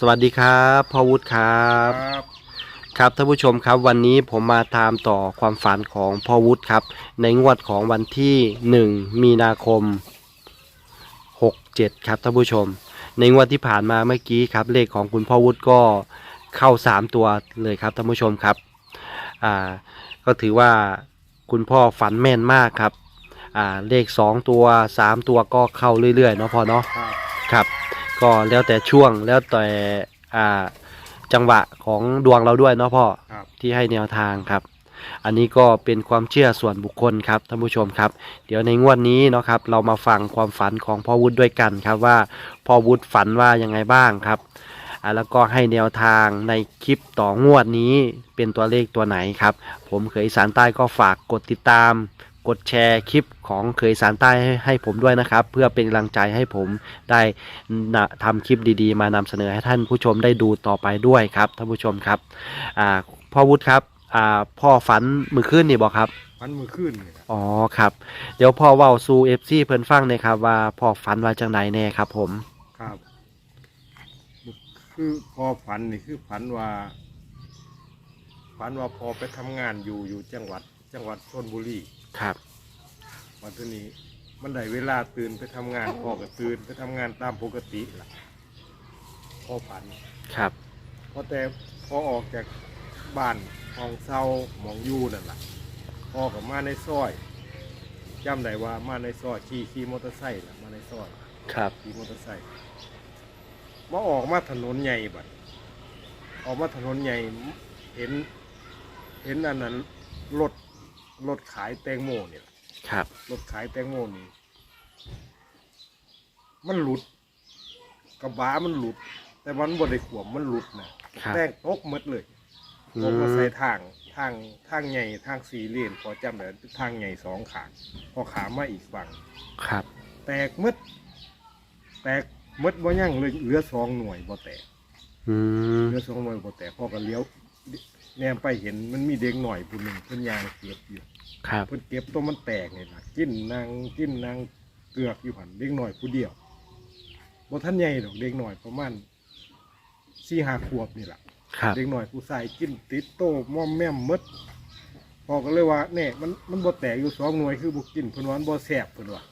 สวัสดีครับพ่อวุฒิครับ ครับครับท่านผู้ชมครับวันนี้ผมมาตามต่อความฝันของพ่อวุฒิครับ ในงวดของวันที่ 1 มีนาคม 67 ครับท่านผู้ชม ในงวดที่ผ่านมาเมื่อกี้ครับ เลขของคุณพ่อวุฒิก็เข้า 3 ตัวเลยครับท่านผู้ชมครับอ่าก็ถือว่าคุณพ่อฝันแม่นมากครับอ่าเลข 2 ตัว 3 ตัวก็เข้าเรื่อยๆเนาะพ่อเนาะครับครับ ก็แล้วแต่ช่วงแล้วแต่อ่าจังหวะของดวงเราด้วยเนาะพ่อครับ ที่ให้แนวทางครับ อันนี้ก็เป็นความเชื่อส่วนบุคคลครับท่านผู้ชมครับ เดี๋ยวในงวดนี้เนาะครับเรามาฟังความฝันของพ่อวุฒิด้วยกันครับว่าพ่อวุฒิฝันว่ายังไงบ้างครับอ่าแล้วก็ให้แนวทางในคลิปต่องวดนี้เป็นตัวเลขตัวไหนครับ ผมเคยอีสารใต้ก็ฝากกดติดตาม กดแชร์คลิปของเคยอีสารใต้ให้ให้ผมด้วยนะครับ เพื่อเป็นกำลังใจให้ผมได้นะทำคลิปดีๆ มานำเสนอให้ท่านผู้ชมได้ดูต่อไปด้วยครับท่านผู้ชมครับอ่าพ่อวุฒิครับอ่าพ่อฝันมือขึ้นนี่บอกครับฟันมือขึ้นนี่ครับอ๋อครับ เดี๋ยวพ่อเว้าสู่เอฟซีเพิ่นฟังหน่อยครับว่าพ่อฝันว่าจังไหนแน่ครับ ผมครับ คือพอฝันนี่คือฝันว่าฝันว่าพอไปทำงานอยู่อยู่จังหวัด จังหวัดชนบุรีครับ วันทีนี้มันได้เวลาตื่นไปทำงานพ่อก็ตื่นไปทำงานตามปกติล่ะพอฝัน ครับพอแต่พอออกจากบ้านห้องเศร้าหมองอยู่นั่นแหละพ่อกับมาในซอยจำได้ว่ามาในซอยขี่ขี่มอเตอร์ไซค์ล่ะมาในซอยครับขี่มอเตอร์ไซค์มาออกมาถนนใหญ่บัดออกมาถนนใหญ่เห็น เห็นอันนั้นรถ รถขายแตงโมเนี่ยครับ รถขายแตงโมนี่ มันหลุด กระบะมันหลุด แต่มันบนได้ขวมมันหลุดนะครับ แตงตกหมดเลยอืตกมาใส่มทางทางทางใหญ่ทางสี่เลนพอจำได้ทางใหญ่สองขางพอขามาอีกฝั่งครับ แตกหมืดแตกหมืดบ่ยั่งเลยเหลือสองหน่วยบ่แตกอืมเหลือสองหน่วยบ่แตกพ่อก็เลี้ยว แนมไปเห็นมันมีเด็กหน่อยผู้หนึ่งเพิ่นยางเก็บอยู่ครับ เพิ่นเก็บตัวมันแตกนี่ล่ะกินนางกินนางเกือกอยู่หันเด็กหน่อยผู้เดียวบ่ทันใหญ่ดอกเด็กหน่อยประมาณสี่ห้าขวบนี่ล่ะครับ เด็กหน่อยผู้ใส่กินติดโตม่อมแม่มหมดพ่อก็เลยว่าเนี่ยมันมันบ่แตกอยู่สองหน่วยคือบ่กินเพิ่นว่ามันบ่แซ่บเพิ่นว่า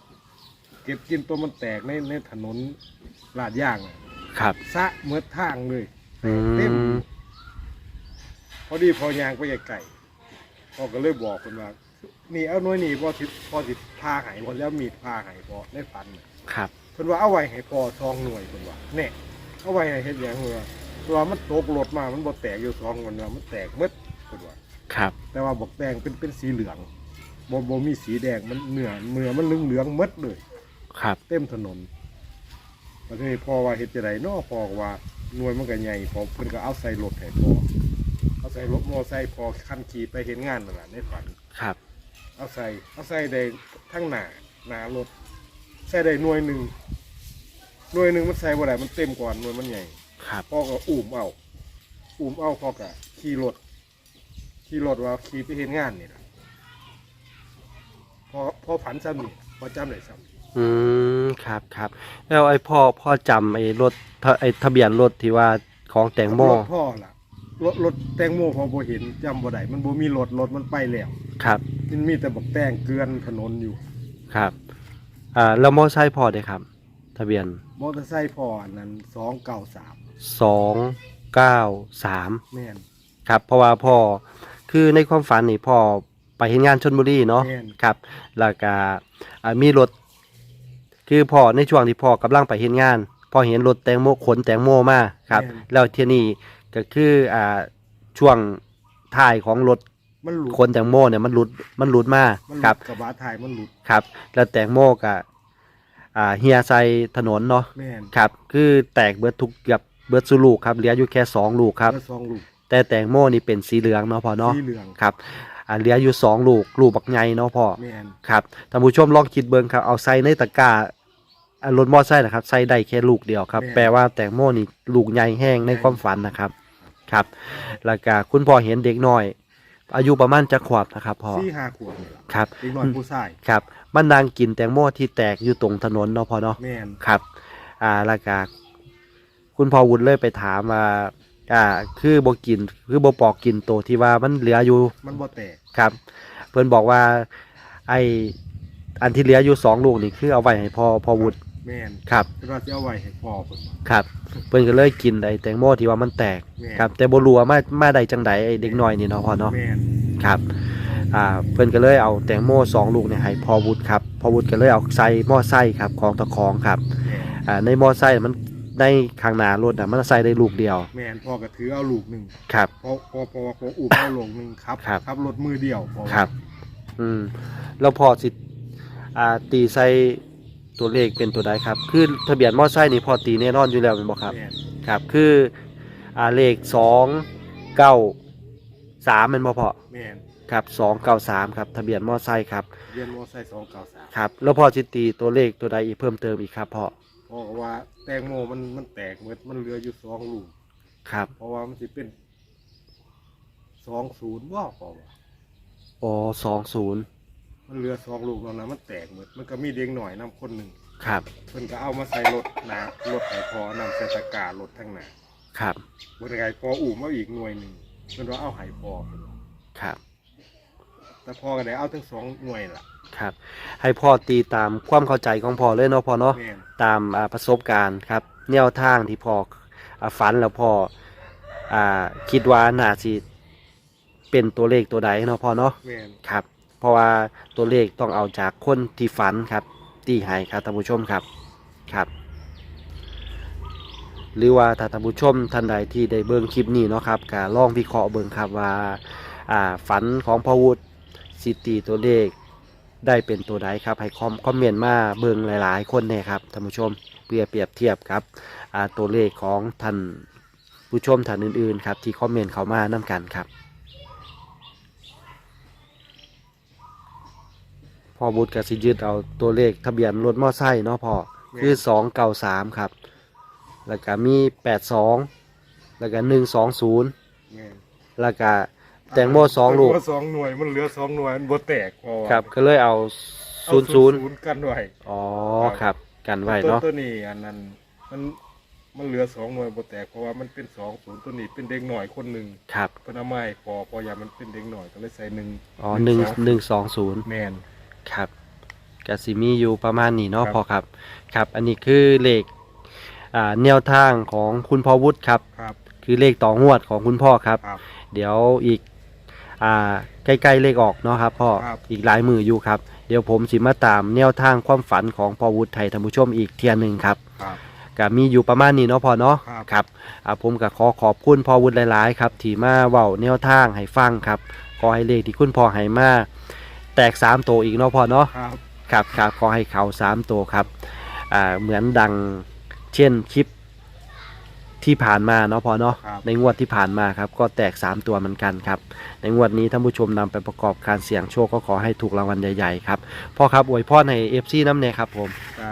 เก็บกินตัวมันแตกในในถนนลาดย่างน่ะครับ สะเมื่อทางเลยอืเต็มม พอดีพอยางไปไกลๆพ่อก็เลยบอกเพิ่นว่านี่เอาหน่วยนี่บ่สิพอสิพาใหายบ่แล้วมีดพาใหายบ่ได้ฟันน่ะครับเพิ่นว่าเอาไว้ให้พอสองหน่วยเพิ่นว่าแน่เอาไว้ให้เฮ็ดหยังเพิ่นว่าเพราะว่ามันตกรถมามันบ่แตกอยู่สองมันว่ามันแตกหมดเพิ่นว่าครับ แต่ว่าบอกแดงเป็นเป็นสีเหลืองบ่บ่มีสีแดงมันเนื้อเนื้อมันเหลืองเหลืองๆหมดเลยครับ เต็มถนนประเทศพ่อว่าเฮ็ดจะไดเนาะพ่อก็ว่าหน่วยมันก็ใหญ่พอเพิ่นก็เอาใส่รถให้พ่อ เอาใส่รถมอไซค์พอคันขี่ไปเห็นงานนั่นแหละในฝัน ครับ เอาใส่เอาใส่ได้ทั้งหน้าหน้ารถใส่ได้หน่วยหนึ่งหน่วยหนึ่งมันใส่บ่ได้มันเต็มกว่าหน่วยมันใหญ่ครับ พ่อก็อุ้มเอาอุ้มเอาพ่อก็ขี่รถขี่รถว่าขี่ไปเห็นงานนี่นะพอพอผันซ้ำนี่พอจำได้ซ้ำอืม ครับครับ แล้วไอ้พ่อพ่อจำไอ้รถทะไอ้ทะเบียนรถที่ว่าของแตงโมรถพ่อล่ะ รถรถแตงโมพอบ่เห็นจำบ่ได้มันบ่มีรถรถมันไปแล้วครับมันมีแต่บักแตงเกลือนถนนอยู่ครับอ่าแล้วมอไซค์พ่อได้ครับ ทะเบียนมอเตอร์ไซค์พ่ออันนั้นสองเก้าสามสองเก้าสามแม่น ครับ เพราะว่าพ่อคือในความฝันนี่พ่อไปเห็นงานชนบุรีเนาะแม่น ครับแล้วก็อ่ามีรถ คือพ่อในช่วงที่พ่อกำลังไปเห็นงานพ่อเห็นรถแตงโมขนแตงโมมาครับแล้วเที่ยนี้ ก็คืออ่าช่วงท้ายของรถมันหลุดขนแตงโมเนี่ยมันหลุดมันหลุดมามันหคลุรับ ดกระบะถ่ายมันหลุดครับ แล้วแตงโมก็อ่าเฮียใส่ถนนเนาะแม่นครับ คือแตกเบิดทุกเกือบเบิดสุลูกครับเหลืออยู่แค่สองลูกครับ แล้วสองลูกแต่แตงโมนี่เป็นสีเหลืองเนาะพ่อเนาะสีเหลืองครับอ่าเหลืออยู่สองลูกลูกบักใหญ่เนาะพ่อ แม่นครับท่านผู้ชมลองคิดเบิ่งครับ เอาใส่ในตะกร้าอ่ารถมอไซค์นะครับใส่ได้แค่ลูกเดียวครับ แปลว่าแตงโมนี่ลูกใหญ่แห้งในความฝันนะครับ ครับแล้วก็คุณพ่อเห็นเด็กน้อย อายุประมาณจะขวบนะครับพ่อสี่ห้าขวบนี่ล่ะครับเด็กน้อยผู้ชายครับมันนางกินแตงโมที่แตกอยู่ตรงถนนเนาะพ่อเนาะแม่นครับ อ่าแล้วก็คุณพ่อวุฒิเลยไปถามว่าอ่า คือบ่กินคือบ่ปอกกินตัวที่ว่ามันเหลืออยู่ มันบ่แตกครับ เพิ่นบอกว่าไออันที่เหลืออยู่สองลูกนี่คือเอาไว้ให้พ่อพ่อวุฒิ แม่นครับเพิ่นว่าสิเอาไว้ให้พ่อเพิ่นว่าครับ เพิ่นก็เลยกินไอแตงโมที่ว่ามันแตกแม่นครับ แต่บ่รู้ว่ามามาได้จังไดไอเด็กน้อยนี่เนาะพ่อเนาะ แม่นครับอ่าเพิ่นก็เลยเอาแตงโมสองลูกเนี่ยให้พ่อวุฒิครับพ่อวุฒิก็เลยเอาใส่หม้อไส้ครับของตะคองครับแม่นอ่าในหม้อไส้มันในข้างหน้ารถอะมันใส่ได้ลูกเดียวแม่นพ่อก็ถือเอาลูกหนึงครับ พอพอพอพออุ้มเอาลูกหนึงครับครับครับรถมือเดียวพ่อว่าครับ อืมแล้วพอสิอ่าตีใส่ ตัวเลขเป็นตัวใดครับ คือทะเบียนมอไซค์นี่พอตีแน่นอนอยู่แล้วเป็นบอกครับ แม่นครับ คืออ่าเลขสองเก้าสามเป็นบ่พอแม่นครับสองเก้าสามครับทะเบียนมอไซค์ครับเรียนมอไซค์293ครับ แล้วพอสิตีตัวเลขตัวใดอีกเพิ่มเติมอีกครับพ่อเพราะว่าแตงโมมันมันแตกหมดมันเหลืออยู่สองลูกครับเพราะว่ามันสิเป็น20บ่พอว่าอ๋อสองศูนย์ มันเหลือสองลูกแล้วนะมันแตกหมดมันก็มีเด็กหน่อยนํคนหนึงครับ เพิ่นก็เอามาใส่รถหนารถให้พอนำใส่ตะกร้ารถทั้งหน้าครับ บนไงพออู่มาอีกหน่วยหนึ่งเพิ่นว่าเอาไห้พอเพิ่นว่าครับ แต่พอก็ได้เอาทั้งสองหน่วยล่ะครับ ให้พ่อตีตามความเข้าใจของพ่อเลยเนาะพ่อเนาะ แม่นตามอ่าประสบการณ์ครับ แนวทางที่พ่ออ่าฝันแล้วพ่ออ่าคิดว่าน่าสิเป็นตัวเลขตัวใดเนาะพ่อเนาะ แม่น ครับ เพราะว่าตัวเลขต้องเอาจากคนที่ฝันครับตีให้ครับท่านผู้ชมครับครับ หรือว่าถ้าท่านผู้ชมท่านใดที่ได้เบิ่งคลิปนี้เนาะครับก็ลองวิเคราะห์เบิ่งครับว่าอ่าฝันของพ่อวุฒิสิตีตัวเลขได้เป็นตัวใดครับให้คอมคอมเมนต์มาเบิ่งหลายๆ คนเนี่ยครับท่านผู้ชมเปรียบเปรียบเทียบครับตัวเลขของท่านผู้ชมท่านอื่นๆครับที่คอมเมนต์เข้ามานํกันครับ พ่อบุตรกับสิยึดเอาตัวเลขทะเบียนรถมอไซค์เนาะพ่อคือสองเก้าสามครับ แล้วก็มีแปดสองแล้วก็หนึ่งสองศูนย์แม่นแล้วก็แตงโมสองลูกแตโมสองหน่วยมันเหลือสองหน่วยมันบ่แตกพอว่าครับก็เลยเอาเอาศูนย์ศูนย์กันไว้อ๋อครับ กันไว้ตัวเนาะตัวนี้อันนั้นมันมันเหลือสองหน่วยบ่แตกเพราะว่ามันเป็นสองศูนย์ตัวนี้เป็นเด็กหน่อยคนหนึ่งครับเพิ่นเอามาให้พอพออย่ามันเป็นเด็กหน่อยก็เลยใส่หนึ่งอ๋อหนึ่งสอหนึ่งสองศูนย์แม่น ครับกสิมีอยู่ประมาณนี้เนาะครับพ่อครับ ครับ อันนี้คือเลขอ่าแนวทางของคุณพ่อวุฒิครับ ครับ คือเลขต่องวดของคุณพ่อครับ ครับเดี๋ยวอีกอ่าใกล้ๆเลขออกเนาะครับพ่อครับ อีกหลายมืออยู่ครับ เดี๋ยวผมสิมาตามแนวทางความฝันของพ่อวุฒิไทยท่านผู้ชมอีกเทียหนึ่งครับ ครับ ก็มีอยู่ประมาณนี้เนาะพ่อเนาะครับ ครับอ่าผมก็ขอขอบคุณพ่อวุฒิหลาย ๆ ครับที่มาเว้าแนวทางให้ฟังครับขอให้เลขที่คุณพ่อให้มา แตกสามตัวอีกเนาะพ่อเนาะครับครับครับขอให้เขาสามตัวครับอ่าเหมือนดังเช่นคลิปที่ผ่านมาเนาะพอเนาะครับในงวดที่ผ่านมาครับก็แตก 3 ตัวเหมือนกันครับ ในงวดนี้ท่านผู้ชมนำไปประกอบการเสี่ยงโชคก็ขอให้ถูกรางวัลใหญ่ๆครับพ่อครับอวยพรให้เอฟซีน้ำเนี่ยครับผมก็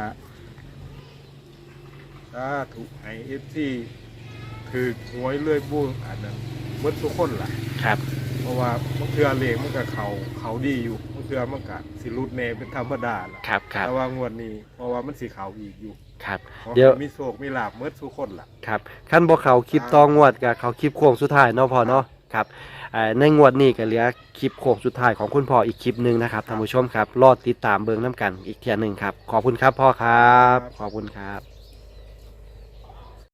สาธุให้เอฟซีถือหวยเลื่อยบู้อันนั้นเบิดทุกคนล่ะครับ เพราะว่ามันเทือเลขมันก็เขาเขาดีอยู่มัน เทือมันก็สิรุดแน่เป็นธรรมดาล่ะครับครับแต่ว่างวดนี้เพราะว่ามันสิเขาอีกอยู่ครับ ขอเดี๋ยวให้มีโศกมีลาบเมื่อทุกคนล่ะ ครับขั้นบอกเขาคลิปตองวดกับเขาคลิปโค้งสุดท้ายเนาะพอเนาะครับอ่าในงวดนี้ก็เหลือคลิปโค้งสุดท้ายของคุณพ่ออีกคลิปหนึ่งนะครับท่านผู้ชมครับรอดติดตามเบิ้งน้ำกันอีกเทียหนึ่งครับ ขอบคุณครับพ่อครับครับขอบคุณครับ